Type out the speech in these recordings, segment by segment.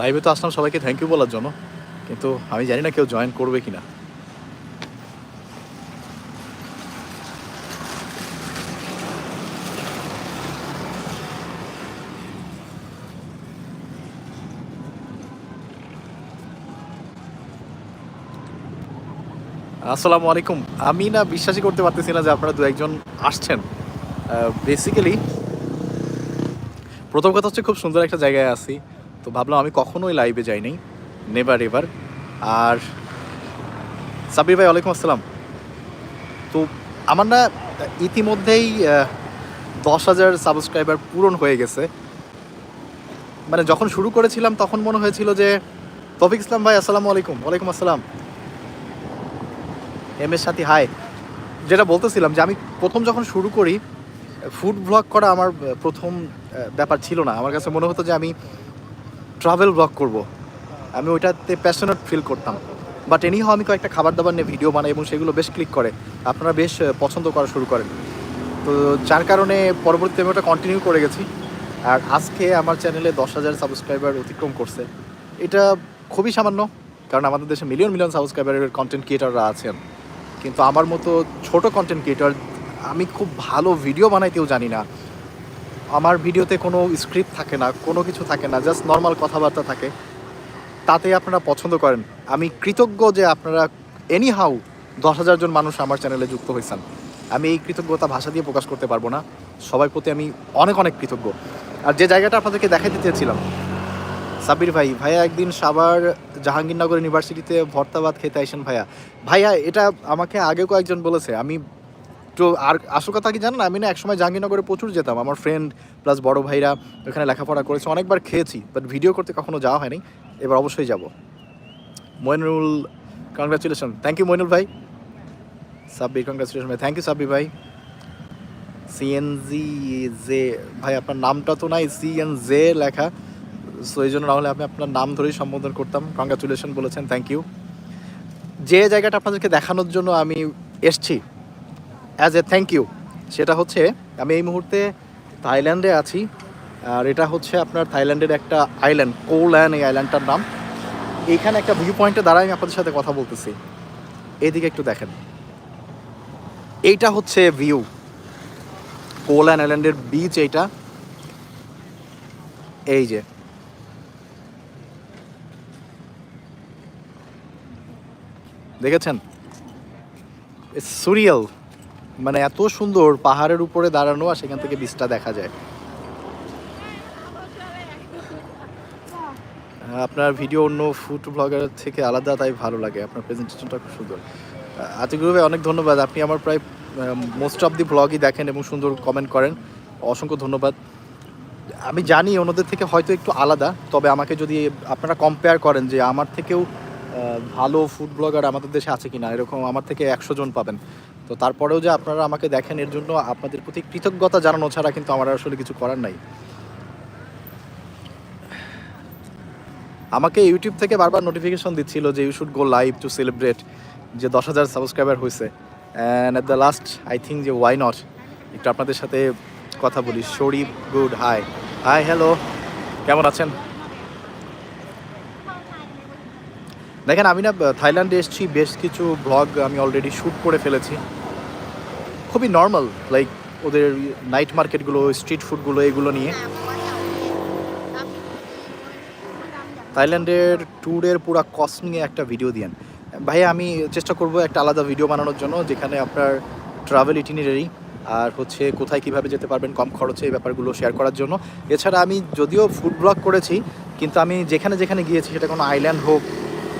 লাইভে তো আসলাম সবাইকে থ্যাংক ইউ বলার জন্য, কিন্তু আমি জানি না কেউ জয়েন করবে কিনা। আসসালামু আলাইকুম। আমি না বিশ্বাসই করতে পারতেছি না যে আপনারা দু একজন আসছেন। বেসিক্যালি প্রথম কথা হচ্ছে খুব সুন্দর একটা জায়গায় আছি। তো ভাবলাম আমি কখনোই লাইভে যাই নাই নেভার এভার আর সাবির ভাই, ওয়ালাইকুম আসসালাম। তো আমার না ইতিমধ্যেই দশ হাজার সাবস্ক্রাইবার পূরণ হয়ে গেছে। মানে যখন শুরু করেছিলাম, তখন মনে হয়েছিল যে, তফিক ইসলাম ভাই, আসসালামু আলাইকুম, ওয়ালাইকুম আসসালাম। এম এর সাথে হাই যেটা বলতেছিলাম যে, আমি প্রথম যখন শুরু করি ফুড ব্লগ করা আমার প্রথম ব্যাপার ছিল না। আমার কাছে মনে হতো যে, আমি ট্রাভেল ব্লগ করব। আমি ওইটাতে প্যাশনেট ফিল করতাম। বাট এনিহাও আমি কয়েকটা খাবার দাবার নিয়ে ভিডিও বানাই এবং সেগুলো বেশ ক্লিক করে। আপনারা বেশ পছন্দ করা শুরু করেন। তো যার কারণে পরবর্তীতে আমি ওটা কন্টিনিউ করে গেছি। আর আজকে আমার চ্যানেলে দশ হাজার সাবস্ক্রাইবার অতিক্রম করছে। এটা খুবই সামান্য, কারণ আমাদের দেশে মিলিয়ন মিলিয়ন সাবস্ক্রাইবারের কন্টেন্ট ক্রিয়েটাররা আছেন। কিন্তু আমার মতো ছোট কন্টেন্ট ক্রিয়েটর আমি খুব ভালো ভিডিও বানাইতেও জানি না। আমার ভিডিওতে কোনো স্ক্রিপ্ট থাকে না, কোনো কিছু থাকে না জাস্ট নর্মাল কথাবার্তা থাকে। তাতে আপনারা পছন্দ করেন। আমি কৃতজ্ঞ যে আপনারা এনি হাউ দশ হাজার জন মানুষ আমার চ্যানেলে যুক্ত হয়েছেন আমি এই কৃতজ্ঞতা ভাষা দিয়ে প্রকাশ করতে পারব না। সবার প্রতি আমি অনেক অনেক কৃতজ্ঞ। আর যে জায়গাটা আপনাদেরকে দেখাইতে চেয়েছিলাম সাবির ভাই, ভাইয়া একদিন সাবার জাহাঙ্গীরনগর ইউনিভার্সিটিতে ভর্তা ভাত খেতে আইসেন ভাইয়া। ভাইয়া, এটা আমাকে আগে কয়েকজন বলেছে, আমি তো আর আসল কথা কি জানেন আমি না একসময় জাহাঙ্গীরনগরে প্রচুর যেতাম। আমার ফ্রেন্ড প্লাস বড় ভাইরা ওখানে লেখাপড়া করেছে, অনেকবার খেয়েছি বাট ভিডিও করতে কখনো যাওয়া হয়নি। এবার অবশ্যই যাব। Moinul congratulation thank you Moinul ভাই। সাব্বির কংগ্রাচুলেশন ভাই। থ্যাংক ইউ সাব্বির ভাই। সিএনজি জে ভাই, আপনার নামটা তো নাই সিএন জে লেখা। সো এই জন্য না হলে আমি আপনার নাম ধরেই সম্বোধন করতাম। কংগ্রাচুলেশন বলেছেন থ্যাংক ইউ যে জায়গাটা আপনাদেরকে দেখানোর জন্য আমি এসছি অ্যাজ এ থ্যাংক ইউ সেটা হচ্ছে, আমি এই মুহূর্তে থাইল্যান্ডে আছি, আর এটা হচ্ছে আপনার থাইল্যান্ডের একটা আইল্যান্ড কোল্যান্ড এই আইল্যান্ডটার নাম। এইখানে একটা ভিউ পয়েন্টে দাঁড়ায়, আমি আপনাদের সাথে কথা বলতেছি। এইদিকে একটু দেখেন। এইটা হচ্ছে ভিউ কোল্যান্ড আইল্যান্ডের বিচ এইটা। এই যে। দেখেছেন? সুরিয়াল মানে এত সুন্দর পাহাড়ের উপরে দাঁড়ানো আর সেখান থেকে বীজটা দেখা যায়। আপনার ভিডিও অন্য ফুড ব্লগার থেকে আলাদা, তাই ভালো লাগে। আপনার প্রেজেন্টেশনটা খুব সুন্দর। আতিকুর ভাই, অনেক ধন্যবাদ। আপনি আমার প্রায় মোস্ট অফ দি ব্লগই দেখেন এবং সুন্দর কমেন্ট করেন। অসংখ্য ধন্যবাদ। আমি জানি অন্যদের থেকে হয়তো একটু আলাদা, তবে আমাকে যদি আপনারা কম্পেয়ার করেন যে আমার থেকেও ভালো ফুড ব্লগার আমাদের দেশে আছে কি না এরকম আমার থেকে একশো জন পাবেন। তো তারপরেও যে আপনারা আমাকে দেখেন, এর জন্য আপনাদের প্রতি কৃতজ্ঞতা জানানো ছাড়া কিন্তু আমার আসলে কিছু করার নাই। আমাকে ইউটিউব থেকে বারবার নোটিফিকেশন দিচ্ছিল যে you should go live to celebrate যে দশ হাজার সাবস্ক্রাইবার হয়েছে and at the last I think যে ওয়াই নট একটু আপনাদের সাথে কথা বলি। Sharif good hi hi hello কেমন আছেন? দেখেন, আমি না থাইল্যান্ডে এসেছি, বেশ কিছু ব্লগ আমি অলরেডি শ্যুট করে ফেলেছি। খুবই নর্মাল লাইক ওদের নাইট মার্কেটগুলো স্ট্রিট ফুডগুলো এগুলো নিয়ে। থাইল্যান্ডের ট্যুরের পুরো কস্ট নিয়ে একটা ভিডিও দিয়েন। ভাই আমি চেষ্টা করব একটা আলাদা ভিডিও বানানোর জন্য, যেখানে আপনার ট্রাভেল ইটিনারি আর হচ্ছে কোথায় কীভাবে যেতে পারবেন, কম খরচে এই ব্যাপারগুলো শেয়ার করার জন্য। এছাড়া আমি যদিও ফুড ব্লগ করেছি, কিন্তু আমি যেখানে যেখানে গিয়েছি, সেটা কোনো আইল্যান্ড হোক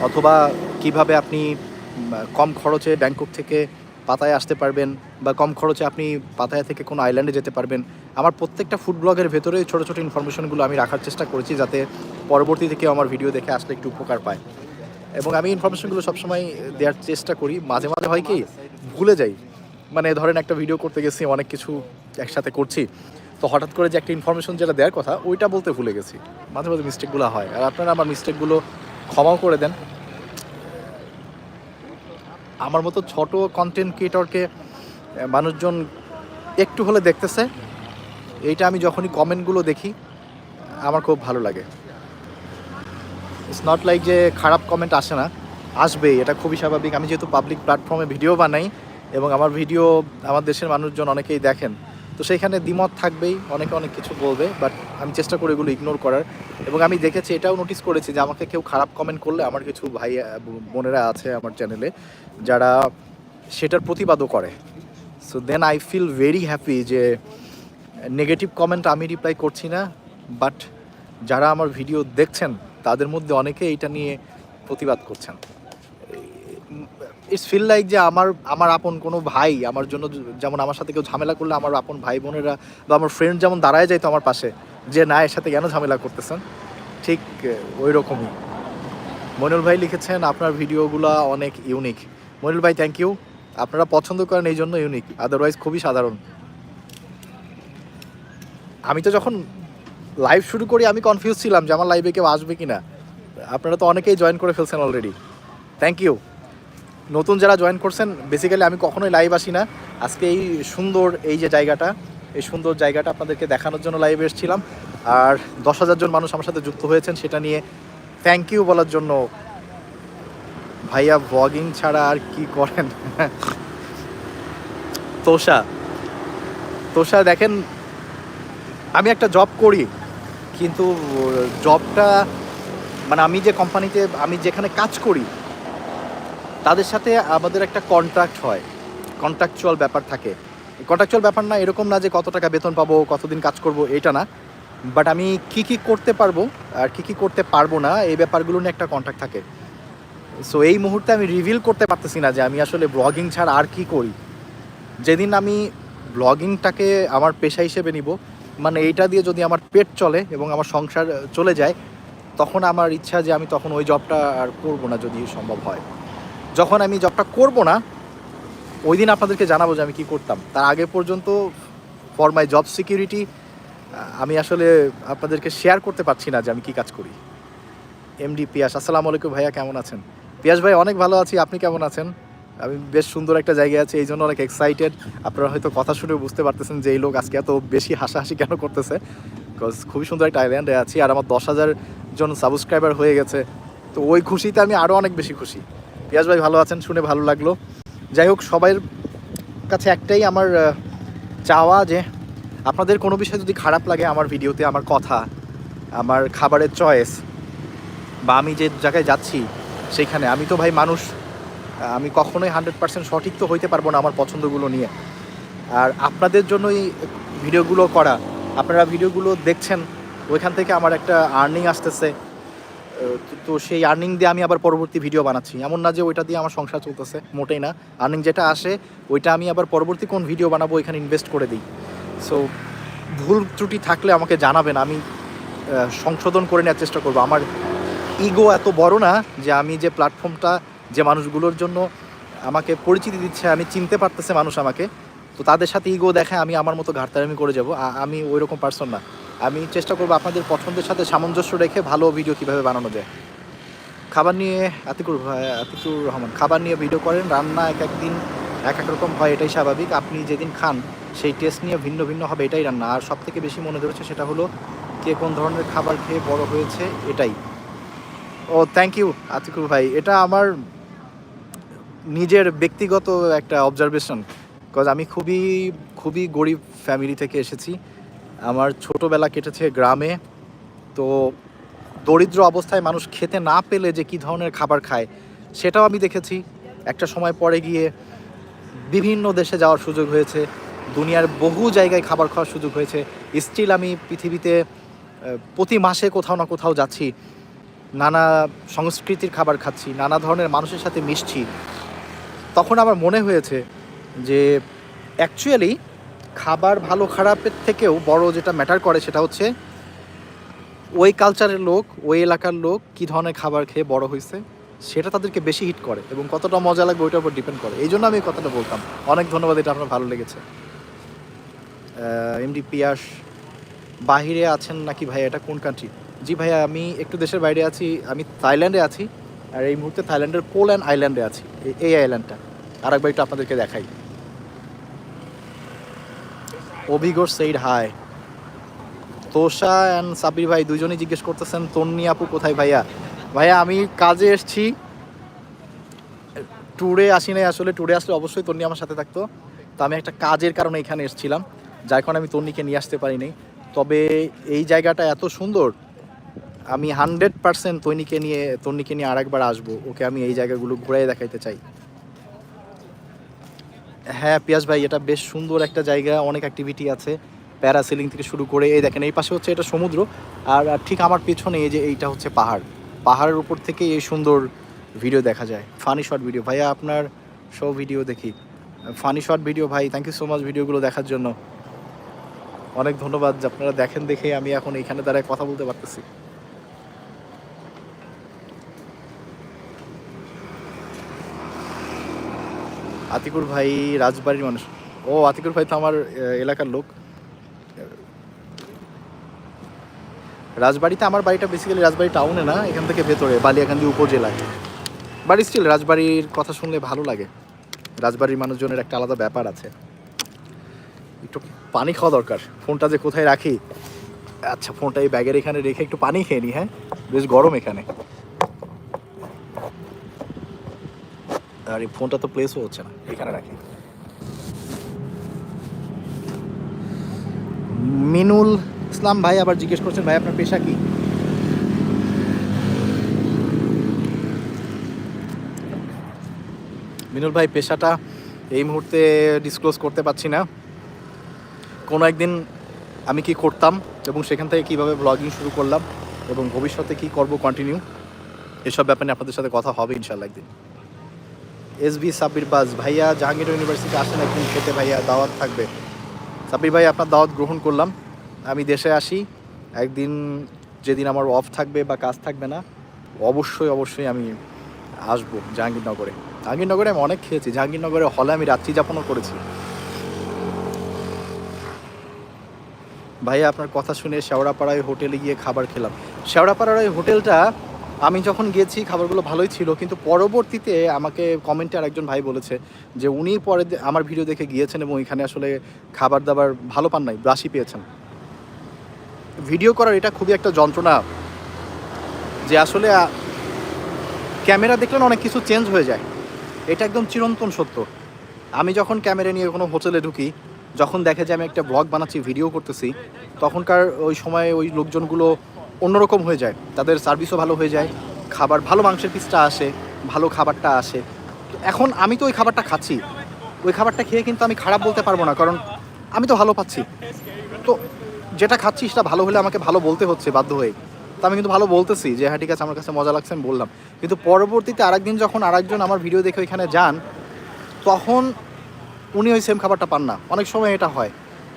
অথবা কীভাবে আপনি কম খরচে ব্যাংকক থেকে পাতায় আসতে পারবেন বা কম খরচে আপনি পাতায়া থেকে কোনো আইল্যান্ডে যেতে পারবেন, আমার প্রত্যেকটা ফুড ব্লগের ভেতরে ছোটো ছোটো ইনফরমেশনগুলো আমি রাখার চেষ্টা করেছি যাতে পরবর্তী থেকে আমার ভিডিও দেখে আসলে একটু উপকার পায়। এবং আমি ইনফরমেশনগুলো সবসময় দেওয়ার চেষ্টা করি, মাঝে মাঝে হয় কি, ভুলে যাই। মানে ধরেন একটা ভিডিও করতে গেছি, অনেক কিছু একসাথে করছি, তো হঠাৎ করে যে একটা ইনফরমেশন যেটা দেওয়ার কথা, ওইটা বলতে ভুলে গেছি। মাঝে মাঝে মিস্টেকগুলো হয়। আর আপনারা আমার মিস্টেকগুলো ক্ষমাও করে দেন। আমার মতো ছোট কন্টেন্ট ক্রিয়েটরকে মানুষজন একটু হলে দেখতেছে। এইটা আমি যখনই কমেন্টগুলো দেখি, আমার খুব ভালো লাগে। ইটস নট লাইক যে খারাপ কমেন্ট আসে না, আসবেই, এটা খুবই স্বাভাবিক। আমি যেহেতু পাবলিক প্ল্যাটফর্মে ভিডিও বানাই এবং আমার ভিডিও আমার দেশের মানুষজন অনেকেই দেখেন তো সেইখানে দ্বিমত থাকবেই, অনেকে অনেক কিছু বলবে বাট আমি চেষ্টা করি এগুলো ইগনোর করার। এবং আমি দেখেছি, এটাও নোটিস করেছি যে আমাকে কেউ খারাপ কমেন্ট করলে আমার কিছু ভাই বোনেরা আছে আমার চ্যানেলে যারা সেটার প্রতিবাদও করে। So then I feel very happy যে নেগেটিভ কমেন্ট আমি রিপ্লাই করছি না বাট যারা আমার ভিডিও দেখছেন, তাদের মধ্যে অনেকে এটা নিয়ে প্রতিবাদ করছেন। ইটস ফিল লাইক যে আমার আমার আপন কোনো ভাই, আমার জন্য যেমন আমার সাথে কেউ ঝামেলা করলে আমার আপন ভাই বোনেরা বা আমার ফ্রেন্ড যেমন দাঁড়ায় যাইতো আমার পাশে, যে না, এর সাথে কেন ঝামেলা করতেছেন? ঠিক ওই রকমই মনিরুল ভাই লিখেছেন, আপনার ভিডিওগুলো অনেক ইউনিক মনুল ভাই থ্যাংক ইউ আপনারা পছন্দ করেন এই জন্য ইউনিক আদারওয়াইজ খুবই সাধারণ। আমি তো যখন লাইভ শুরু করি, আমি কনফিউজ ছিলাম যে আমার লাইভে কেউ আসবে কি না আপনারা তো অনেকেই জয়েন করে ফেলছেন অলরেডি থ্যাংক ইউ নতুন যারা জয়েন করছেন বেসিক্যালি আমি কখনোই লাইভ আসি না। আজকে এই সুন্দর এই যে জায়গাটা, এই সুন্দর জায়গাটা আপনাদেরকে দেখানোর জন্য লাইভে এসেছিলাম। আর দশ হাজার জন মানুষ আমার সাথে যুক্ত হয়েছেন, সেটা নিয়ে থ্যাংক ইউ বলার জন্য। ভাইয়া ব্লগিং ছাড়া আর কি করেন? তোষা তোষা দেখেন, আমি একটা জব করি, কিন্তু জবটা মানে আমি যে কোম্পানিতে আমি যেখানে কাজ করি তাদের সাথে আমাদের একটা কন্ট্রাক্ট হয়। কন্ট্রাকচুয়াল ব্যাপার থাকে। কন্ট্রাকচুয়াল ব্যাপার না, এরকম না যে কত টাকা বেতন পাবো, কতদিন কাজ করব, এটা না। বাট আমি কি কি করতে পারব আর কি কি করতে পারব না, এই ব্যাপারগুলো নিয়ে একটা কন্ট্রাক্ট থাকে। সো এই মুহূর্তে আমি রিভিল করতে পারতেছি না যে আমি আসলে ব্লগিং ছাড়া আর কি করি। যেদিন আমি ব্লগিংটাকে আমার পেশা হিসেবে নিব মানে এইটা দিয়ে যদি আমার পেট চলে এবং আমার সংসার চলে যায়, তখন আমার ইচ্ছা যে আমি তখন ওই জবটা আর করব না যদি সম্ভব হয়। যখন আমি জবটা করব না ওই দিন আপনাদেরকে জানাব যে আমি কি করতাম। তার আগে পর্যন্ত ফর মাই জব সিকিউরিটি আমি আসলে আপনাদেরকে শেয়ার করতে পারছি না যে আমি কি কাজ করি। এমডি পিয়াস আসসালামু আলাইকুম ভাইয়া, কেমন আছেন? পিয়াস ভাই, অনেক ভালো আছি, আপনি কেমন আছেন? আমি বেশ সুন্দর একটা জায়গায় আছি এই জন্য অনেক এক্সাইটেড আপনারা হয়তো কথা শুনে বুঝতে পারতেছেন যে এই লোক আজকে এত বেশি হাসাহাসি কেন করতেছে। বিকজ খুবই সুন্দর একটা আইল্যান্ডে আছি, আর আমার দশ হাজার জন সাবস্ক্রাইবার হয়ে গেছে। তো ওই খুশিতে আমি আরও অনেক বেশি খুশি। পিয়াস ভাই ভালো আছেন, শুনে ভালো লাগল। যাই হোক সবাই কাছে একটাই আমার চাওয়া যে আপনাদের কোনো বিষয় যদি খারাপ লাগে আমার ভিডিওতে, আমার কথা, আমার খাবারের চয়েস বা আমি যে জায়গায় যাচ্ছি সেখানে, আমি তো ভাই মানুষ আমি কখনোই হান্ড্রেড পার্সেন্ট সঠিক তো হইতে পারব না আমার পছন্দগুলো নিয়ে। আর আপনাদের জন্যই ভিডিওগুলো করা, আপনারা ভিডিওগুলো দেখছেন, ওইখান থেকে আমার একটা আর্নিং আসতেছে। তো- সেই আর্নিং দিয়ে আমি আবার পরবর্তী ভিডিও বানাচ্ছি। এমন না যে ওইটা দিয়ে আমার সংসার চলতেছে, মোটেই না। আর্নিং যেটা আসে, ওইটা আমি আবার পরবর্তী কোন ভিডিও বানাবো এখানে ইনভেস্ট করে দিই। সো ভুল ত্রুটি থাকলে আমাকে জানাবেন, আমি সংশোধন করে নেওয়ার চেষ্টা করব। আমার ইগো এত বড় না যে আমি যে প্ল্যাটফর্মটা যে মানুষগুলোর জন্য আমাকে পরিচিতি দিচ্ছে, আমি চিনতে পারতেছে মানুষ আমাকে, তো তাদের সাথে ইগো দেখে আমি আমার মতো ঘাটতারামি করে যাব। আমি ওই রকম পার্সন না। আমি চেষ্টা করব আপনাদের পছন্দের সাথে সামঞ্জস্য রেখে ভালো ভিডিও কীভাবে বানানো যায়। খাবার নিয়ে আতিকুর ভাই, আতিকুর রহমান, খাবার নিয়ে ভিডিও করেন, রান্না এক এক দিন এক এক রকম হয়, এটাই স্বাভাবিক। আপনি যেদিন খান, সেই টেস্ট নিয়ে ভিন্ন ভিন্ন হবে, এটাই রান্না। আর সব থেকে বেশি মনে ধরেছে সেটা হলো, কে কোন ধরনের খাবার খেয়ে বড় হয়েছে, এটাই। ও থ্যাংক ইউ আতিকুর ভাই। এটা আমার নিজের ব্যক্তিগত একটা অবজারভেশন বিকজ আমি খুবই খুবই গরিব ফ্যামিলি থেকে এসেছি। আমার ছোটোবেলা কেটেছে গ্রামে। তো দরিদ্র অবস্থায় মানুষ খেতে না পেলে যে কী ধরনের খাবার খায়, সেটাও আমি দেখেছি। একটা সময় পরে গিয়ে বিভিন্ন দেশে যাওয়ার সুযোগ হয়েছে। দুনিয়ার বহু জায়গায় খাবার খাওয়ার সুযোগ হয়েছে। স্টিল আমি পৃথিবীতে প্রতি মাসে কোথাও না কোথাও যাচ্ছি। নানা সংস্কৃতির খাবার খাচ্ছি, নানা ধরনের মানুষের সাথে মিশছি। তখন আমার মনে হয়েছে যে অ্যাকচুয়ালি খাবার ভালো খারাপের থেকেও বড় যেটা ম্যাটার করে সেটা হচ্ছে ওই কালচারের লোক, ওই এলাকার লোক কী ধরনের খাবার খেয়ে বড় হয়েছে, সেটা তাদেরকে বেশি হিট করে এবং কতটা মজা লাগবে ওইটার উপর ডিপেন্ড করে। এই জন্য আমি কথাটা বলতাম। অনেক ধন্যবাদ, এটা আপনার ভালো লেগেছে। এমডি পিয়াস, বাহিরে আছেন নাকি ভাইয়া? এটা কোন কান্ট্রি জি ভাইয়া, আমি একটু দেশের বাইরে আছি, আমি থাইল্যান্ডে আছি, আর এই মুহূর্তে থাইল্যান্ডের পোল্যান্ড আইল্যান্ডে আছি এই আইল্যান্ডটা আর একবার একটু আপনাদেরকে দেখাই। অভিগর said hi Tosha and Sabir ভাই দুজনেই জিজ্ঞেস করতেছেন, তন্নি আপু কোথায় ভাইয়া? ভাইয়া, আমি কাজে এসছি। ট্যুরে আসি নাই আসলে ট্যুরে আসলে অবশ্যই তন্নি আমার সাথে থাকতো। তো আমি একটা কাজের কারণে এখানে এসেছিলাম, যার কারণে আমি তন্নিকে নিয়ে আসতে পারিনি তবে এই জায়গাটা এত সুন্দর, আমি হান্ড্রেড পার্সেন্ট তন্নিকে নিয়ে তন্নিকে নিয়ে আরেকবার আসব। ওকে আমি এই জায়গাগুলো ঘুরে দেখাইতে চাই। হ্যাঁ পিয়াস ভাই, এটা বেশ সুন্দর একটা জায়গা, অনেক অ্যাক্টিভিটি আছে প্যারাসেলিং থেকে শুরু করে, এই দেখেন, এই পাশে হচ্ছে এটা সমুদ্র, আর ঠিক আমার পেছনে এই যে এইটা হচ্ছে পাহাড়, পাহাড়ের উপর থেকে এই সুন্দর ভিডিও দেখা যায় ফানি শর্ট ভিডিও ভাইয়া, আপনার সব ভিডিও দেখি। ফানি শর্ট ভিডিও ভাই থ্যাংক ইউ সো মাচ ভিডিওগুলো দেখার জন্য। অনেক ধন্যবাদ, আপনারা দেখেন দেখে আমি এখন এইখানে দাঁড়ায় কথা বলতে পারতেছি। আতিকুর ভাই রাজবাড়ির মানুষ। ও, আতিকুর ভাই তো আমার এলাকার লোক। রাজবাড়িতে আমার বাড়িটা বেসিক্যালি রাজবাড়ি টাউনে না, এখান থেকে ভেতরে, বালিয়াকান্দি উপজেলায় বাট স্টিল রাজবাড়ির কথা শুনলে ভালো লাগে। রাজবাড়ির মানুষজনের একটা আলাদা ব্যাপার আছে। একটু পানি খাওয়া দরকার। ফোনটা যে কোথায় রাখি? আচ্ছা ফোনটা এই ব্যাগের এখানে রেখে একটু পানি খেয়ে নি হ্যাঁ? বেশ গরম এখানে। আর এই ফোনটা তো প্লেসও হচ্ছে না, এখানে রাখি। মিনুল ইসলাম ভাই আবার জিজ্ঞেস করছেন, ভাই, আপনার পেশা কি? মিনুল ভাই, পেশাটা এই মুহূর্তে ডিসক্লোজ করতে পারছি না। কোনো একদিন আমি কি করতাম এবং সেখান থেকে কীভাবে ব্লগিং শুরু করলাম এবং ভবিষ্যতে কি করব কন্টিনিউ এসব ব্যাপারে আপনাদের সাথে কথা হবে ইনশাল্লাহ একদিন। এস বি সাব্বির বাজ ভাইয়া জাহাঙ্গীর ইউনিভার্সিটি আসেন একদিন খেতে, ভাইয়া দাওয়াত থাকবে। সাব্বির ভাই, আপনার দাওয়াত গ্রহণ করলাম। আমি দেশে আসি, একদিন যেদিন আমার অফ থাকবে বা কাজ থাকবে না, অবশ্যই অবশ্যই আমি আসব জাহাঙ্গীরনগরে। জাহাঙ্গীরনগরে আমি অনেক খেয়েছি, জাহাঙ্গীরনগরে হলে আমি রাত্রি যাপনও করেছি। ভাইয়া, আপনার কথা শুনে শেওড়াপাড়ায় হোটেলে গিয়ে খাবার খেলাম। শেওড়াপাড়ার ওই হোটেলটা আমি যখন গিয়েছি খাবারগুলো ভালোই ছিল, কিন্তু পরবর্তীতে আমাকে কমেন্টে আর একজন ভাই বলেছে যে উনি পরে আমার ভিডিও দেখে গিয়েছেন এবং এখানে আসলে খাবার দাবার ভালো পান নাই ব্রাশি পেয়েছেন। ভিডিও করার এটা খুবই একটা যন্ত্রণা যে আসলে ক্যামেরা দেখলে না অনেক কিছু চেঞ্জ হয়ে যায়। এটা একদম চিরন্তন সত্য। আমি যখন ক্যামেরা নিয়ে কোনো হোটেলে ঢুকি, যখন দেখে যে আমি একটা ব্লগ বানাচ্ছি, ভিডিও করতেছি, তখনকার ওই সময় ওই লোকজনগুলো অন্যরকম হয়ে যায়। তাদের সার্ভিসও ভালো হয়ে যায়। খাবার, ভালো মাংসের পিসটা আসে, ভালো খাবারটা আসে। এখন আমি তো ওই খাবারটা খাচ্ছি। ওই খাবারটা খেয়ে কিন্তু আমি খারাপ বলতে পারব না, কারণ আমি তো ভালো পাচ্ছি। তো যেটা খাচ্ছি সেটা ভালো হলে আমাকে ভালো বলতে হচ্ছে বাধ্য হয়ে। তো আমি কিন্তু ভালো বলতেছি যে হ্যাঁ ঠিক আছে, আমার কাছে মজা লাগছে, আমি বললাম। কিন্তু পরবর্তীতে আরেকদিন যখন আরেকজন আমার ভিডিও দেখে ওইখানে যান, তখন উনি ওই সেম খাবারটা পান না। অনেক সময় এটা হয়।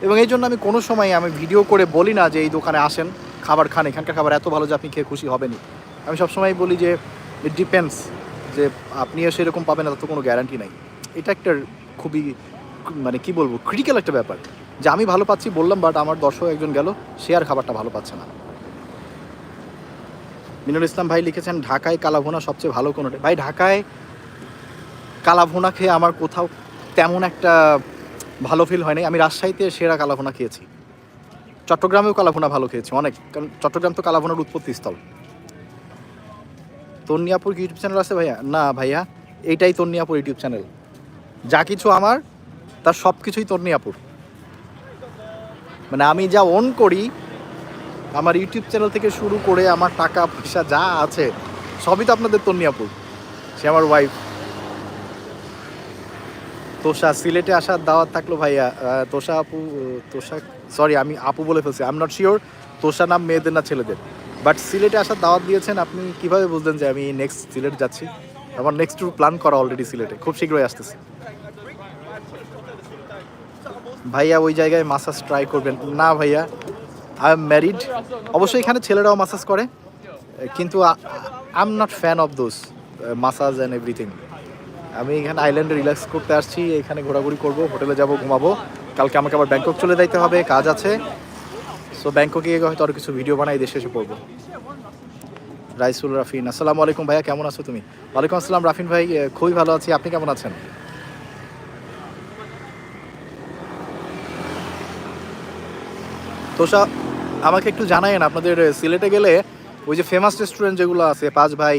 এবং এই জন্য আমি কোনো সময় আমি ভিডিও করে বলি না যে, এই দোকানে আসেন। খাবার খান, এখানকার খাবার এত ভালো যে আপনি খেয়ে খুশি হবেনই। আমি সবসময় বলি যে ইট ডিপেন্ডস যে আপনিও সেরকম পাবেন না তো কোনো গ্যারান্টি নাই। এটা একটা খুবই মানে কি বলব ক্রিটিক্যাল একটা ব্যাপার। যে আমি ভালো পাচ্ছি বললাম বাট আমার দর্শক একজন গেল, সে আর খাবারটা ভালো পাচ্ছে না। মিনুল ইসলাম ভাই লিখেছেন, ঢাকায় কালাভোনা সবচেয়ে ভালো কোনোটা? ভাই, ঢাকায় কালাভোনা খেয়ে আমার কোথাও তেমন একটা ভালো ফিল হয়নি আমি রাজশাহীতে সেরা কালাভোনা খেয়েছি। চট্টগ্রামেও কালাভোনা ভালো খেয়েছি, অনেক। কারণ চট্টগ্রাম তো কালাভোনার উৎপত্তি স্থল। তন্নিয়াপুর ইউটিউব চ্যানেল আছে ভাইয়া? না ভাইয়া, এইটাই তন্নিয়াপুর ইউটিউব চ্যানেল যা কিছু আমার, তার সব কিছুই তন্নিয়াপুর। মানে আমি যা অন করি, আমার ইউটিউব চ্যানেল থেকে শুরু করে আমার টাকা পয়সা যা আছে, সবই তো আপনাদের তন্নিয়াপুর। সে আমার ওয়াইফ তোষা, সিলেটে আসার দাওয়াত থাকল ভাইয়া তোষা আপু তোষা সরি আমি আপু বলে ফেলছি I am not sure Tosha নাম মেয়েদের না ছেলেদের। বাট সিলেটে আসার দাওয়াত দিয়েছেন, আপনি কীভাবে বুঝলেন যে আমি নেক্সট সিলেট যাচ্ছি? আমার নেক্সট ট্যুর প্ল্যান করা অলরেডি সিলেটে, খুব শীঘ্রই আসতেছি। ভাইয়া, ওই জায়গায় মাসাজ ট্রাই করবেন। না ভাইয়া আই এম ম্যারিড অবশ্যই এখানে ছেলেরাও মাসাজ করে, কিন্তু I am not fan of those massage and everything আমি এখানে আইল্যান্ডে রিল্যাক্স করতে আসছি, এখানে ঘোরাঘুরি করব, হোটেলে যাব, ঘুমাবো। কালকে আমাকে আবার ব্যাংকক চলে যাইতে হবে, কাজ আছে। সো ব্যাংককে গিয়ে হয়তো আরও কিছু ভিডিও বানাই, দেশে এসে পড়ব। রাইসুল রাফিন, আসসালামু আলাইকুম ভাইয়া, কেমন আছো তুমি? ওয়ালাইকুম আসসালাম রাফিন ভাই খুবই ভালো আছি, আপনি কেমন আছেন? তোষা, আমাকে একটু জানায়েন, আপনাদের সিলেটে গেলে ওই যে ফেমাস রেস্টুরেন্ট যেগুলো আছে, পাঁচ ভাই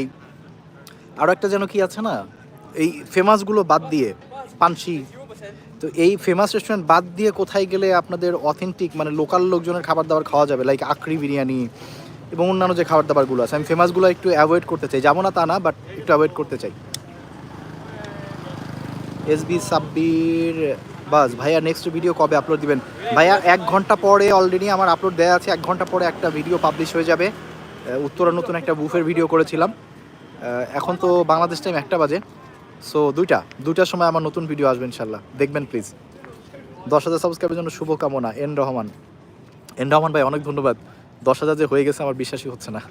আরও একটা যেন কি আছে না? এই ফেমাসগুলো বাদ দিয়ে, পানসি, তো এই ফেমাস রেস্টুরেন্ট বাদ দিয়ে কোথায় গেলে আপনাদের অথেন্টিক মানে লোকাল লোকজনের খাবার দাবার খাওয়া যাবে? লাইক আখরি বিরিয়ানি এবং অন্যান্য যে খাবার দাবারগুলো আছে। আমি ফেমাসগুলো একটু অ্যাভয়েড করতে চাই। যাব না তা না বাট একটু অ্যাভয়েড করতে চাই। এস বি সাব্বির, বাস, ভাইয়া নেক্সট ভিডিও কবে আপলোড দিবেন? ভাইয়া, এক ঘণ্টা পরে অলরেডি আমার আপলোড দেওয়া আছে। এক ঘণ্টা পরে একটা ভিডিও পাবলিশ হয়ে যাবে। উত্তরা নতুন একটা বুফের ভিডিও করেছিলাম। এখন তো বাংলাদেশ টাইম একটা বাজে। সো দুইটা। দুইটার সময় আমার নতুন ভিডিও আসবে ইনশাল্লাহ দেখবেন প্লিজ দশ হাজার সাবস্ক্রাইবের জন্য শুভকামনা, এন রহমান। এন রহমান ভাই, অনেক ধন্যবাদ। দশ হাজার যে হয়ে গেছে, আমার বিশ্বাসই হচ্ছে না।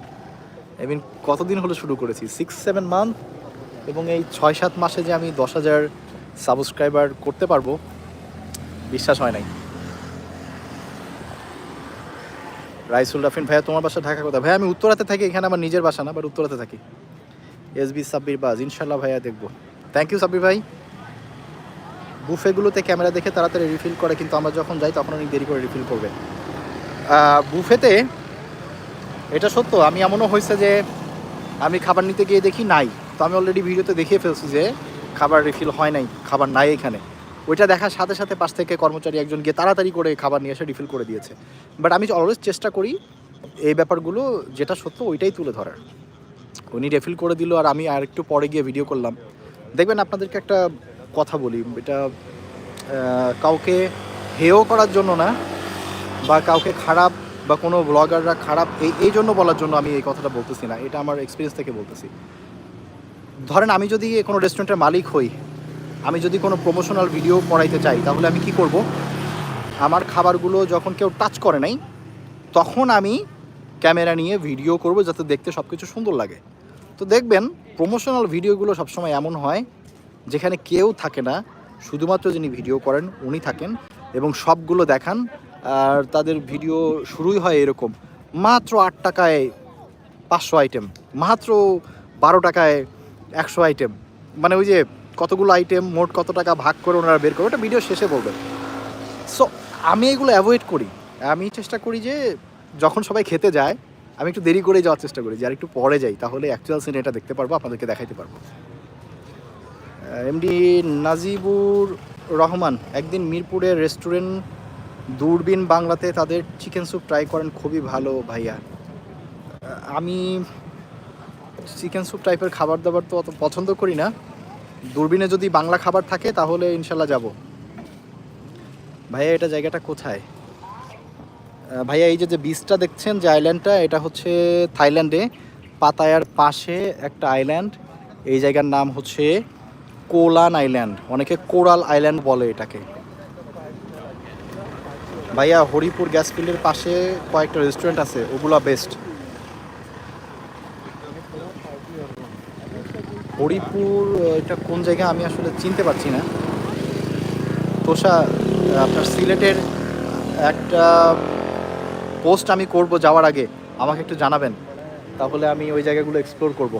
আই মিন কতদিন হলো শুরু করেছি? সিক্স সেভেন মান্থ এবং এই ছয়, সাত মাসে যে আমি দশ হাজার সাবস্ক্রাইবার করতে পারব, বিশ্বাস হয় নাই। রাইসুল রাফিন, ভাইয়া, তোমার বাসা ঢাকা কথা ভাইয়া, আমি উত্তরাতে থাকি, এখানে আমার নিজের বাসা না বাট উত্তরাতে থাকি। এস বি সাব্বির বাজ ইনশাল্লাহ ভাইয়া দেখব। থ্যাংক ইউ সাব্বির ভাই। বুফেগুলোতে ক্যামেরা দেখে তাড়াতাড়ি রিফিল করে, কিন্তু আমরা যখন যাই তখন অনেক দেরি করে রিফিল করবে। বুফেতে এটা সত্য, আমি এমনও হয়েছে যে আমি খাবার নিতে গিয়ে দেখি নাই। তো আমি অলরেডি ভিডিওতে দেখিয়ে ফেলছি যে খাবার রিফিল হয় নাই, খাবার নাই এখানে। ওইটা দেখার সাথে সাথে পাশ থেকে কর্মচারী একজন গিয়ে তাড়াতাড়ি করে খাবার নিয়ে এসে রিফিল করে দিয়েছে। বাট আমি অলওয়েজ চেষ্টা করি এই ব্যাপারগুলো, যেটা সত্য ওইটাই তুলে ধরার। উনি রিফিল করে দিল আর আমি আর একটু পরে গিয়ে ভিডিও করলাম। দেখবেন আপনাদেরকে একটা কথা বলি, এটা কাউকে হেয় করার জন্য না, বা কাউকে খারাপ, বা কোনো ব্লগাররা খারাপ, এই এই জন্য বলার জন্য আমি এই কথাটা বলতেছি না, এটা আমার এক্সপিরিয়েন্স থেকে বলতেছি। ধরেন আমি যদি কোনো রেস্টুরেন্টের মালিক হই, আমি যদি কোনো প্রমোশনাল ভিডিও করাইতে চাই, তাহলে আমি কি করব? আমার খাবারগুলো যখন কেউ টাচ করে নাই, তখন আমি ক্যামেরা নিয়ে ভিডিও করব যাতে দেখতে সব কিছু সুন্দর লাগে। তো দেখবেন প্রমোশনাল ভিডিওগুলো সবসময় এমন হয় যেখানে কেউ থাকে না, শুধুমাত্র যিনি ভিডিও করেন উনি থাকেন এবং সবগুলো দেখান আর তাদের ভিডিও শুরুই হয় এরকম, মাত্র আট টাকায় পাঁচশো আইটেম মাত্র বারো টাকায় একশো আইটেম মানে ওই যে কতগুলো আইটেম মোট কত টাকা ভাগ করে ওনারা বের করে, ওটা ভিডিও শেষে বলবেন। সো আমি এগুলো অ্যাভয়েড করি। আমি চেষ্টা করি যে যখন সবাই খেতে যায় আমি একটু দেরি করে যাওয়ার চেষ্টা করি, যে আর একটু পরে যাই, তাহলে অ্যাকচুয়াল সিন এটা দেখতে পারব, আপনাদেরকে দেখাইতে পারব। এমডি নাজিবুর রহমান একদিন মিরপুরের রেস্টুরেন্ট দূরবীন বাংলাতে তাদের চিকেন স্যুপ ট্রাই করেন, খুবই ভালো ভাইয়া। আমি চিকেন স্যুপ টাইপের খাবার দাবার তো অত পছন্দ করি না। দূরবীনে যদি বাংলা খাবার থাকে, তাহলে ইনশাল্লাহ যাব। ভাইয়া, এটা জায়গাটা কোথায়? ভাইয়া, এই যে যে বিচটা দেখছেন, যে আইল্যান্ডটা এটা হচ্ছে থাইল্যান্ডে। পাতায়ার পাশে একটা আইল্যান্ড এই জায়গার নাম হচ্ছে কোলান আইল্যান্ড অনেকে কোরাল আইল্যান্ড বলে এটাকে। ভাইয়া, হরিপুর গ্যাস ফিল্ডের পাশে কয়েকটা রেস্টুরেন্ট আছে, ওগুলা বেস্ট হরিপুর এটা কোন জায়গা আমি আসলে চিনতে পারছি না। তোষা আপনার সিলেটের একটা পোস্ট আমি করব যাওয়ার আগে আমাকে একটু জানাবেন। তাহলে আমি ওই জায়গাগুলো এক্সপ্লোর করব।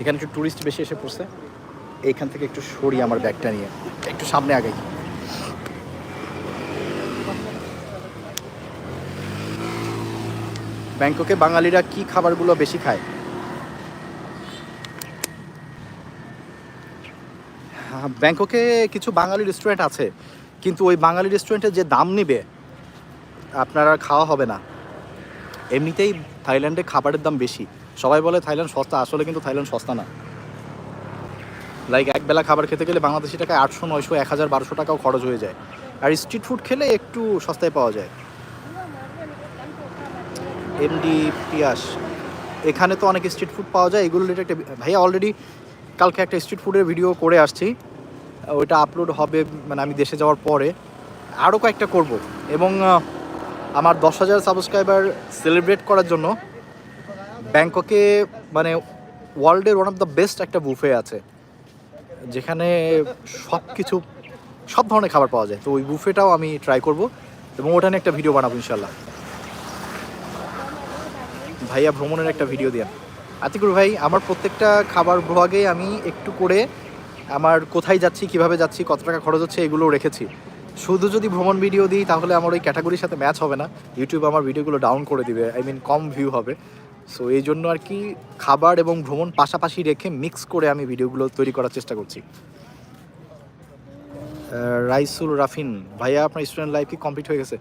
এখানে একটু ট্যুরিস্ট বেশি এসে পড়ছে। এইখান থেকে একটু সরি আমার ব্যাগটা নিয়ে। একটু সামনে আগাই। ব্যাংককে বাঙালিরা কি খাবারগুলো বেশি খায়? হ্যাঁ, ব্যাংককে কিছু বাঙালি রেস্টুরেন্ট আছে কিন্তু ওই বাঙালি রেস্টুরেন্টে যে দাম নিবে আপনার আর খাওয়া হবে না। এমনিতেই থাইল্যান্ডে খাবারের দাম বেশি। সবাই বলে থাইল্যান্ড সস্তা, আসলে কিন্তু থাইল্যান্ড সস্তা না। লাইক এক বেলা খাবার খেতে গেলে বাংলাদেশি টাকায় আটশো, নয়শো, এক হাজার, বারোশো টাকাও খরচ হয়ে যায়। আর স্ট্রিট ফুড খেলে একটু সস্তায় পাওয়া যায়। এমডি পিয়াস এখানে তো অনেক স্ট্রিট ফুড পাওয়া যায়, এগুলো একটা ভাইয়া অলরেডি কালকে একটা স্ট্রিট ফুডের ভিডিও করে আসছি। ওইটা আপলোড হবে মানে আমি দেশে যাওয়ার পরে। আরও কয়েকটা করব। এবং আমার দশ হাজার সাবস্ক্রাইবার সেলিব্রেট করার জন্য ব্যাংককে মানে ওয়ার্ল্ডের ওয়ান অফ দ্য বেস্ট একটা বুফে আছে, যেখানে সব কিছু সব ধরনের খাবার পাওয়া যায়। তো ওই বুফেটাও আমি ট্রাই করব এবং ওটা নিয়ে একটা ভিডিও বানাবো ইনশাল্লাহ ভাইয়া ভ্রমণের একটা ভিডিও দেন। আতিকুর ভাই, আমার প্রত্যেকটা খাবার ব্লগে আমি একটু করে আমার কোথায় যাচ্ছি, কীভাবে যাচ্ছি, কত টাকা খরচ হচ্ছে এগুলো রেখেছি। শুধু যদি ভ্রমণ ভিডিও দিই, তাহলে আমার ওই ক্যাটাগরির সাথে ম্যাচ হবে না। ইউটিউব আমার ভিডিওগুলো ডাউন করে দিবে। আই মিন কম ভিউ হবে। সো এই জন্য আর কি খাবার এবং ভ্রমণ পাশাপাশি রেখে মিক্স করে আমি ভিডিওগুলো তৈরি করার চেষ্টা করছি। রাইসুল রাফিন, ভাইয়া আপনার স্টুডেন্ট লাইফ কি কমপ্লিট হয়ে গেছে?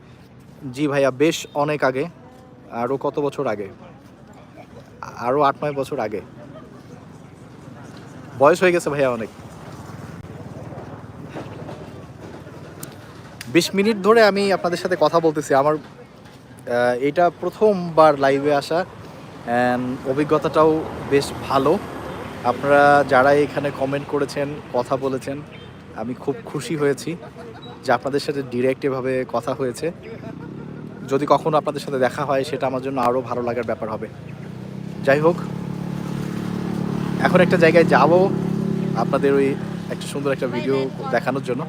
জি ভাইয়া, বেশ অনেক আগে। আরও কত বছর আগে? আরও আট নয় বছর আগে। বয়স হয়ে গেছে ভাইয়া অনেক। বিশ মিনিট ধরে আমি আপনাদের সাথে কথা বলতেছি। আমার এটা প্রথমবার লাইভে আসা অ্যান্ড অভিজ্ঞতাটাও বেশ ভালো। আপনারা যারা এখানে কমেন্ট করেছেন কথা বলেছেন আমি খুব খুশি হয়েছি যে আপনাদের সাথে ডিরেক্ট এভাবে কথা হয়েছে। যদি কখনো আপনাদের সাথে দেখা হয় সেটা আমার জন্য আরও ভালো লাগার ব্যাপার হবে। যাই হোক এখন একটা জায়গায় যাব আপনাদের ওই একটা সুন্দর একটা ভিডিও দেখানোর জন্য।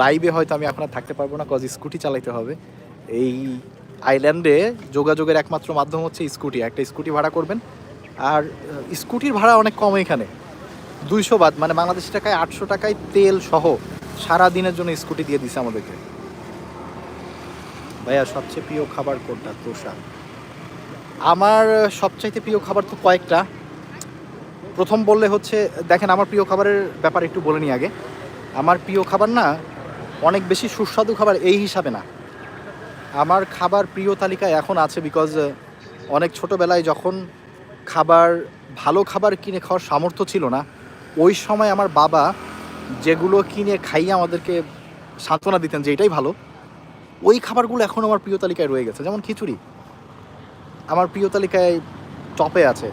লাইভে হয়তো আমি আর থাকতে পারব না কজ স্কুটি চালাইতে হবে। এই আইল্যান্ডে যোগাযোগের একমাত্র মাধ্যম হচ্ছে স্কুটি একটা স্কুটি ভাড়া করবেন। আর স্কুটির ভাড়া অনেক কম এখানে। দুইশো বাদ মানে বাংলাদেশি টাকায় আটশো টাকায় তেল সহ সারা দিনের জন্য স্কুটি দিয়ে দিছে আমাদেরকে। ভাইয়া, সবচেয়ে প্রিয় খাবার কোনটা? তোষা। আমার সবচাইতে প্রিয় খাবার তো কয়েকটা। প্রথম বললে হচ্ছে, দেখেন আমার প্রিয় খাবারের ব্যাপার একটু বলে নিই আগে। আমার প্রিয় খাবার না অনেক বেশি সুস্বাদু খাবার এই হিসাবে না। আমার খাবার প্রিয় তালিকায় এখন আছে বিকজ অনেক ছোটোবেলায় যখন খাবার, ভালো খাবার কিনে খাওয়ার সামর্থ্য ছিল না, ওই সময় আমার বাবা যেগুলো কিনে খাইয়ে আমাদেরকে সান্ত্বনা দিতেন যে এটাই ভালো, ওই খাবারগুলো এখন আমার প্রিয় তালিকায় রয়ে গেছে। যেমন খিচুড়ি। আমার প্রিয় তালিকায় টপে আছে।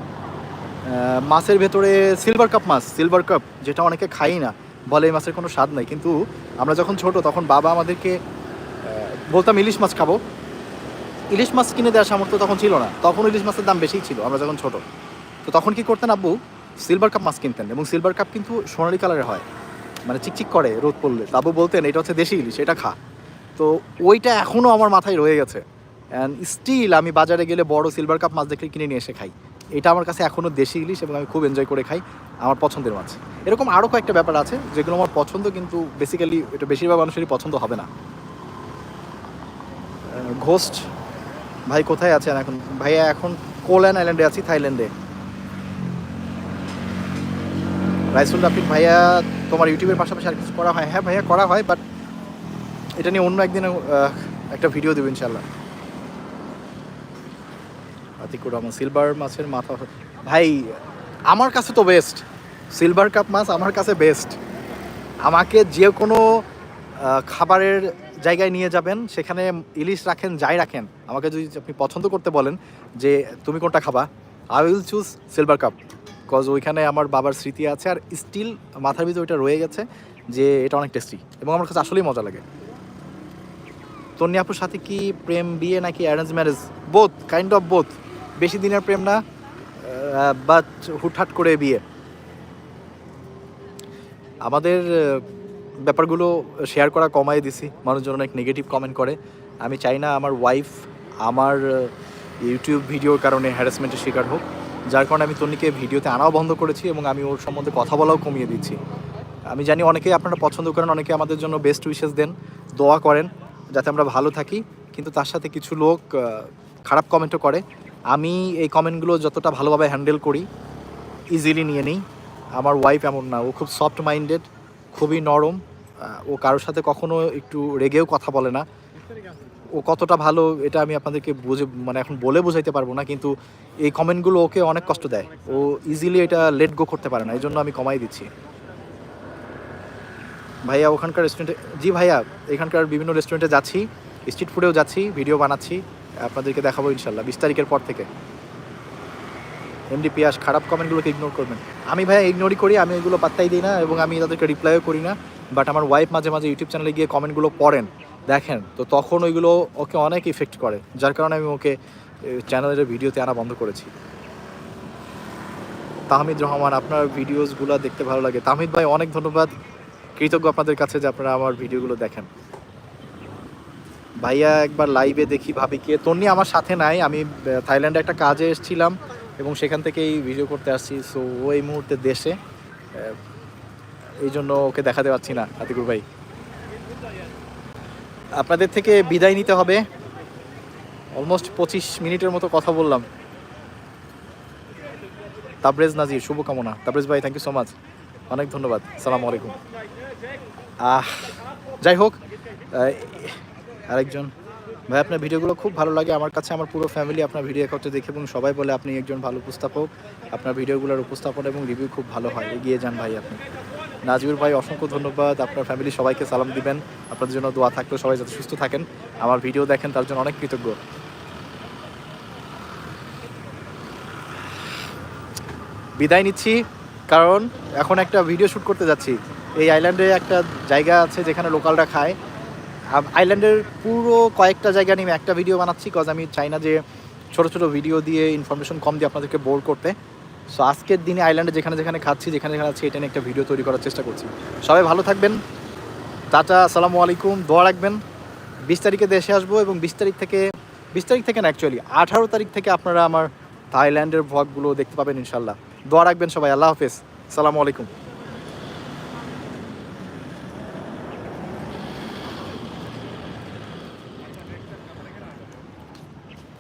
মাছের ভেতরে সিলভার কাপ মাছ সিলভার কাপ যেটা অনেকে খাই না। বলে এই মাছের কোনো স্বাদ নাই। কিন্তু আমরা যখন ছোট তখন বাবা আমাদেরকে বলতাম, ইলিশ মাছ খাব। ইলিশ মাছ কিনে দেওয়ার সামর্থ্য তখন ছিল না। তখন ইলিশ মাছের দাম বেশিই ছিল আমরা যখন ছোট। তো তখন কি করতেন আব্বু? সিলভার কাপ মাছ কিনতেন এবং সিলভার কাপ কিন্তু সোনালি কালারের হয়। মানে চিকচিক করে রোদ পড়লে। আব্বু বলতেন, এটা হচ্ছে দেশি ইলিশ, এটা খা। তো ওইটা এখনও আমার মাথায় রয়ে গেছে। অ্যান্ড স্টিল আমি বাজারে গেলে বড় সিলভার কাপ মাছ দেখলে কিনে নিয়ে এসে খাই। এটা আমার কাছে এখনও দেশি ইলিশ এবং আমি খুব এনজয় করে খাই আমার পছন্দের মাছ। এরকম আরও কয়েকটা ব্যাপার আছে যেগুলো আমার পছন্দ কিন্তু বেসিক্যালি এটা বেশিরভাগ মানুষেরই পছন্দ হবে না। ঘোস্ট, ভাই কোথায় আছেন এখন? ভাইয়া এখন কোল্যান আইল্যান্ডে আছি, থাইল্যান্ডে। রাইসুল রাফিক, ভাইয়া তোমার ইউটিউবের পাশাপাশি আর কিছু করা হয়? হ্যাঁ ভাইয়া, করা হয় বাট এটা নিয়ে অন্য একদিন একটা ভিডিও দেবো ইনশাল্লাহ আতিকুর রহমান সিলভার মাছের মাথা ভাই, আমার কাছে তো বেস্ট সিলভার কাপ মাছ আমার কাছে বেস্ট আমাকে যে কোনো খাবারের জায়গায় নিয়ে যাবেন, সেখানে ইলিশ রাখেন, যাই রাখেন। আমাকে যদি আপনি পছন্দ করতে বলেন যে, তুমি কোনটা খাবা? I will choose silver carp because ওইখানে আমার বাবার স্মৃতি আছে আর স্টিল মাথার ভিতরে ওইটা রয়ে গেছে যে, এটা অনেক টেস্টি এবং আমার কাছে আসলেই মজা লাগে। তন্নি আপুর সাথে কি প্রেম, বিয়ে নাকি arrange marriage both kind of both বেশি দিনের প্রেম না বাট হুটহাট করে বিয়ে। আমাদের ব্যাপারগুলো শেয়ার করা কমাই দিছি, মানুষজন অনেক নেগেটিভ কমেন্ট করে। আমি চাই না আমার ওয়াইফ আমার ইউটিউব ভিডিওর কারণে হ্যারাসমেন্টের শিকার হোক। যার কারণে আমি তন্নিকে ভিডিওতে আনাও বন্ধ করেছি এবং আমি ওর সম্বন্ধে কথা বলাও কমিয়ে দিচ্ছি। আমি জানি অনেকেই আপনারা পছন্দ করেন, অনেকে আমাদের জন্য বেস্ট উইশেস দেন, দোয়া করেন, যাতে আমরা ভালো থাকি। কিন্তু তার সাথে কিছু লোক খারাপ কমেন্টও করে। আমি এই কমেন্টগুলো যতটা ভালোভাবে হ্যান্ডেল করি ইজিলি নিয়ে নিই। আমার ওয়াইফ এমন না, ও খুব সফট মাইন্ডেড খুবই নরম ও কারোর সাথে কখনো একটু রেগেও কথা বলে না। ও কতটা ভালো এটা আমি আপনাদেরকে বুঝে মানে এখন বলে বোঝাইতে পারব না, কিন্তু এই কমেন্টগুলো ওকে অনেক কষ্ট দেয়। ও ইজিলি এটা লেট গো করতে পারে না এই জন্য আমি কমাই দিচ্ছি। ভাইয়া, ওখানকার রেস্টুরেন্টে জি ভাইয়া, এখানকার বিভিন্ন রেস্টুরেন্টে যাচ্ছি স্ট্রিট ফুডেও যাচ্ছি ভিডিও বানাচ্ছি। আপনাদেরকে দেখাবো ইনশাল্লাহ, বিশ তারিখের পর থেকে। এমডি পিয়াস খারাপ কমেন্টগুলোকে ইগনোর করবেন। আমি ভাইয়া ইগনোরই করি, আমি এগুলো পাত্তাই দিই না এবং আমি তাদেরকে রিপ্লাইও করি না বাট আমার ওয়াইফ মাঝে মাঝে ইউটিউব চ্যানেলে গিয়ে কমেন্টগুলো পড়েন, দেখেন, তো তখন ওইগুলো ওকে অনেক ইফেক্ট করে, যার কারণে আমি ওকে চ্যানেলের ভিডিওতে আনা বন্ধ করেছি। তাহমিদ রহমান, আপনার ভিডিওসগুলো দেখতে ভালো লাগে। তাহমিদ ভাই, অনেক ধন্যবাদ। কৃতজ্ঞ আপনাদের কাছে যে আপনারা আমার ভিডিওগুলো দেখেন। ভাইয়া একবার লাইভে দেখি ভাবি কে। তন্নি আমার সাথে নাই, আমি থাইল্যান্ডে একটা কাজে এসেছিলাম এবং সেখান থেকেই ভিডিও করতে আসছি। সো ও এই মুহূর্তে দেশে এই জন্য ওকে দেখাতে পাচ্ছি না, আতিকুর ভাই। আপনাদের থেকে বিদায় নিতে হবে। অলমোস্ট পঁচিশ মিনিটের মতো কথা বললাম। তাবরেজ নাজির, শুভকামনা। তাবরেজ ভাই থ্যাংক ইউ সো মাচ অনেক ধন্যবাদ। সালাম আলাইকুম। আহ, যাই হোক আরেকজন। ভাই, আপনার ভিডিওগুলো খুব ভালো লাগে। আমার কাছে আমার পুরো ফ্যামিলি আপনার ভিডিও একত্রে দেখে এবং সবাই বলে আপনি একজন ভালো উপস্থাপক। আপনার ভিডিওগুলোর উপস্থাপন এবং রিভিউ খুব ভালো হয়। এগিয়ে যান ভাই আপনি। নাজিবুর ভাই, অসংখ্য ধন্যবাদ। আপনার ফ্যামিলি সবাইকে সালাম দিবেন। আপনাদের জন্য দোয়া থাকলেও সবাই যাতে সুস্থ থাকেন। আমার ভিডিও দেখেন, তার জন্য অনেক কৃতজ্ঞ। বিদায় নিচ্ছি। কারণ এখন একটা ভিডিও শ্যুট করতে যাচ্ছি। এই আইল্যান্ডে একটা জায়গা আছে যেখানে লোকালরা খায়। আইল্যান্ডের পুরো কয়েকটা জায়গা নিয়ে আমি একটা ভিডিও বানাচ্ছি কজ আমি চাই না যে ছোট ছোট ভিডিও দিয়ে ইনফরমেশন কম দিয়ে আপনাদেরকে বোর করতে। সো আজকের দিনে আইল্যান্ডে যেখানে যেখানে খাচ্ছি, যেখানে যেখানে আছি, এটা নিয়ে একটা ভিডিও তৈরি করার চেষ্টা করছি। সবাই ভালো থাকবেন। টাটা, আসসালামু আলাইকুম। দোয়া রাখবেন। বিশ তারিখে দেশে আসব এবং বিশ তারিখ থেকে, বিশ তারিখ থেকে না অ্যাকচুয়ালি আঠারো তারিখ থেকে আপনারা আমার থাইল্যান্ডের ভ্লগগুলো দেখতে পাবেন, ইনশাল্লাহ। দোয়া রাখবেন সবাই। আল্লাহ হাফেজ। সালামু আলাইকুম।